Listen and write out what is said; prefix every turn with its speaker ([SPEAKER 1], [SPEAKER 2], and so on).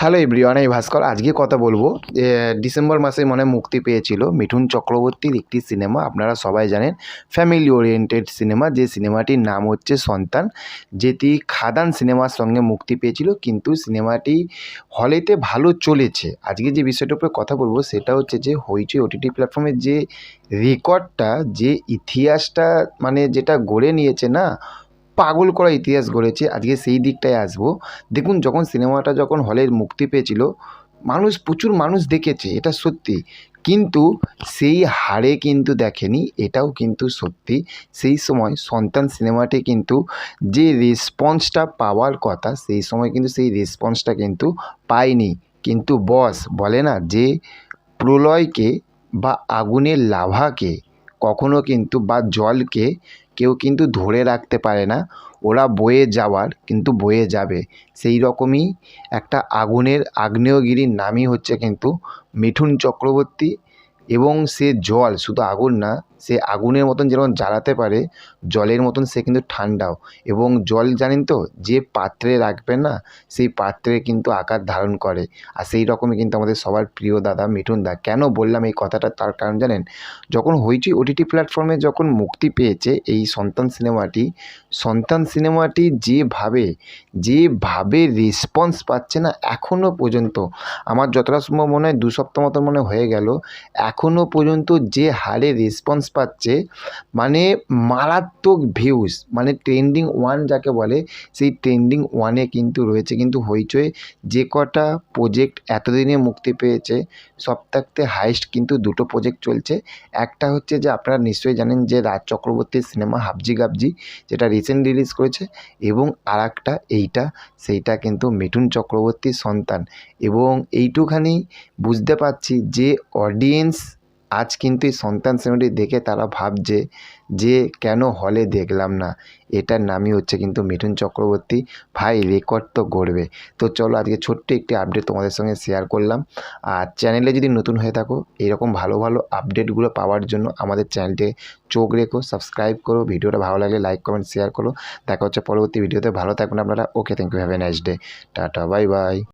[SPEAKER 1] Hello everyone, আমি ভাস্কর। আজকে কথা বলব ডিসেম্বর মাসে মনে মুক্তি পেয়েছিল মিঠুন চক্রবর্তীর একটি সিনেমা, আপনারা সবাই জানেন ফ্যামিলি ওরিয়েন্টেড সিনেমা যে সিনেমাটির নাম হচ্ছে সন্তান, যেটি খাদান সিনেমার সঙ্গে মুক্তি পেয়েছিল, কিন্তু সিনেমাটি হলেতে ভালো চলেছে। আজকে যে বিষয়টার উপরে কথা বলব, সেটা হচ্ছে যে হইচই ওটিটি প্ল্যাটফর্মের যে রেকর্ডটা, যে ইতিহাসটা মানে যেটা গড়ে নিয়েছে না পাগল করা ইতিহাস গড়েছে, আজকে সেই দিকটায় আসব। দেখুন, যখন সিনেমাটা যখন হলে মুক্তি পেয়েছিল, মানুষ, প্রচুর মানুষ দেখেছে, এটা সত্যি। কিন্তু সেই হারে কিন্তু দেখেনি, এটাও কিন্তু সত্যি। সেই সময় সন্তান সিনেমাটি কিন্তু যে রেসপন্সটা পাওয়ার কথা, সেই সময় কিন্তু সেই রেসপন্সটা কিন্তু পায়নি। কিন্তু বস বলে না যে, প্রলয়কে বা আগুনের লাভাকে কখনো কিন্তু বা জলকে কেউ কিন্তু ধরে রাখতে পারে না। ওরা বয়ে যাওয়ার কিন্তু বয়ে যাবে। সেই রকমই একটা আগুনের আগ্নেয়গিরির নামই হচ্ছে কিন্তু মিঠুন চক্রবর্তী এবং সে জল, শুধু আগুন না, সে আগুনের মতন যেরকম জ্বালাতে পারে, জলের মতন সে কিন্তু ঠান্ডাও। এবং জল জানেন তো, যে পাত্রে রাখবেন না, সেই পাত্রে কিন্তু আকার ধারণ করে। আর সেই রকমই কিন্তু আমাদের সবার প্রিয় দাদা মিঠুন দা। কেন বললাম এই কথাটা? তার কারণ জানেন, যখন হইচই ওটিটি প্ল্যাটফর্মে যখন মুক্তি পেয়েছে এই সন্তান সিনেমাটি সন্তান সিনেমাটি যেভাবে যেভাবে রেসপন্স পাচ্ছে না এখনও পর্যন্ত আমার যতটা সম্ভব মনে হয়, দু সপ্তাহ মতন মনে হয়ে গেল এখনও পর্যন্ত যে হারে রেসপন্স পাচ্ছে মানে মারাত্মক ভিউজ মানে ট্রেন্ডিং ওয়ান যাকে বলে, সেই ট্রেন্ডিং ওয়ানে কিন্তু রয়েছে। কিন্তু হইচই যে কটা প্রজেক্ট এতদিনে মুক্তি পেয়েছে সব থাকতে হাইস্ট কিন্তু দুটো প্রজেক্ট চলছে। একটা হচ্ছে যে আপনারা নিশ্চয়ই জানেন যে রাজ চক্রবর্তীর সিনেমা হাবজি গাবজি, যেটা রিসেন্ট রিলিজ করেছে, এবং আর এইটা, সেইটা কিন্তু মিঠুন চক্রবর্তীর সন্তান। এবং এইটুখানি বুঝতে পারছি যে অডিয়েন্স আজ কিন্তু এই সন্তান সিনেমাটি দেখে তারা ভাবছে যে কেন হলে দেখলাম না। এটার নামই হচ্ছে কিন্তু মিঠুন চক্রবর্তী। ভাই রেকর্ড তো গড়বে। তো চলো আজকে ছোট্ট একটি আপডেট তোমাদের সঙ্গে শেয়ার করলাম। আর চ্যানেলে যদি নতুন হয়ে থাকো, এরকম ভালো ভালো আপডেটগুলো পাওয়ার জন্য আমাদের চ্যানেলটি চোখ রেখো সাবস্ক্রাইব করো, ভিডিওটা ভালো লাগলে লাইক কমেন্ট শেয়ার করো। দেখা হচ্ছে পরবর্তী ভিডিওতে ভালো থাকবেন আপনারা। Okay thank you have a nice day tata bye bye